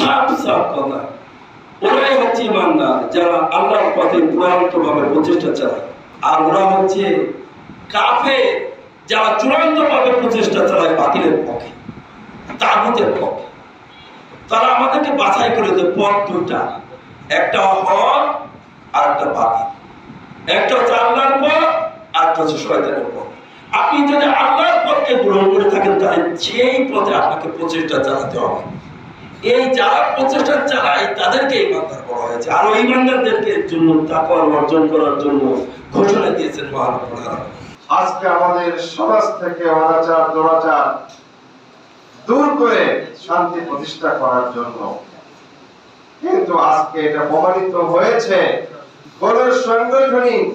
সাফ সাফ কথা ওরাই হচ্ছে ইমানদার যারা আল্লাহর পথে চূড়ান্ত ভাবে প্রচেষ্টা চালায় আর ওরা হচ্ছে কাফে যারা চূড়ান্ত ভাবে প্রচেষ্টা চালায় বাতিলের পক্ষে, তাগুতের পক্ষে। তারা আমাদেরকে বাছাই করে যে পথ দুটা একটা হক আর একটা বাতিল। একটা হচ্ছে পথ আর একটা হচ্ছে শয়তানের পথ। আপনি যদি আল্লাহর পথকে গ্রহণ করে থাকেন, তাহলে সেই পথে আপনাকে প্রচেষ্টা চালাতে হবে এই যারা প্রচেষ্টা চালায়, তাদেরকে ইমানদার বলা হয়েছে। আর ইমানদারদেরকে জন্য তাকওয়া অর্জন করার জন্য ঘোষণা দিয়েছেন আলামিন আজকে আমাদের সমাজ থেকে অনাচার, দুরাচার দূর করে শান্তি প্রতিষ্ঠা করার জন্য। কিন্তু আজকে এটা প্রমাণিত হয়েছে। কোন সাংগঠনিক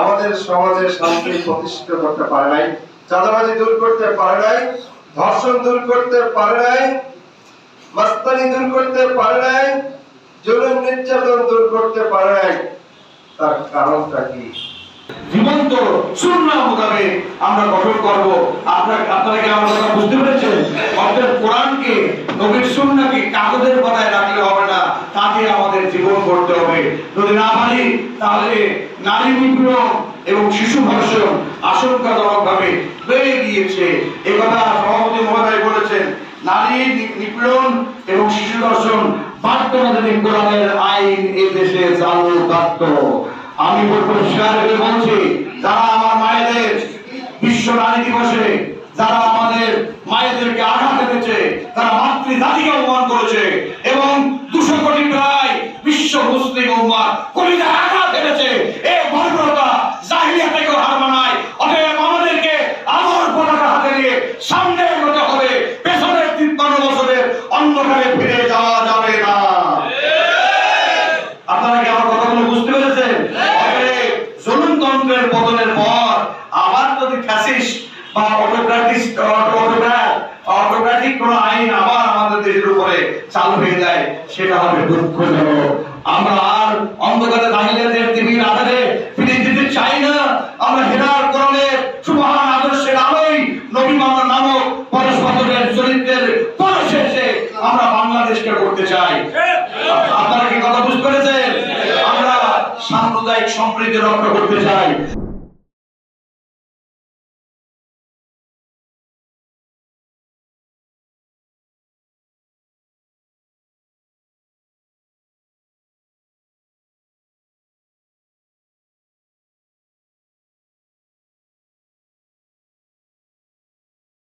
আমাদের সমাজে শান্তি প্রতিষ্ঠা করতে পারে নাই, চাঁদাবাজি দূর করতে পারে নাই, ধর্ষণ দূর করতে পারে নাই মাস্তানি দূর করতে পারে নাই নির্যাতন দূর করতে পারে। তার কারণটা কি? জীবন্ত সুন্নাহ মোতাবেক আমরা গঠন করব। আপনারা আপনারা কি আমার কথা বুঝতে পেরেছেন? অর্থাৎ কোরআনকে, নবীর কাগজের পাতায় রাখলে হবে না। তাকে আমাদের জীবন করতে হবে। যদি না পারি, তাহলে নারী নিপীড়ন এবং শিশু ধর্ষণ আশঙ্কাজনক ভাবে বেড়ে গিয়েছে। এ কথা সভাপতি মহোদয় নারী নিপীড়ন এবং শিশু বাধ্য যদি কোরআনের আইন এ দেশে চালু থাকতো। আমি পরিষ্কার করে বলছি, যারা আমার মায়েদের বিশ্ব নারী দিবসে, যারা আমাদের মায়েদেরকে আঘাত এনেছে, তারা মাতৃ জাতিকে অপমান করেছে এবং দুশো কোটি প্রায় বিশ্ব মুসলিম উম্মার কলিজা আঘাত এনেছে। অন্ধকারে ফিরে যাওয়া যাবে না? আপনারা কি আমার কথাগুলো বুঝতে পেরেছেন? জুলুমতন্ত্রের পতনের পর আবার যদি ফ্যাসিস্ট বা অটোক্রাটিস্ট অটোক্রাট অটোক্রাটিক কোন আইন আবার আমাদের দেশের উপরে চালু হয়ে যায় সেটা হবে দুঃখজনক। করতে চাই। আপনারা কি কথা বুঝতে পেরেছেন? আমরা সাম্প্রদায়িক সম্প্রীতি রক্ষা করতে চাই।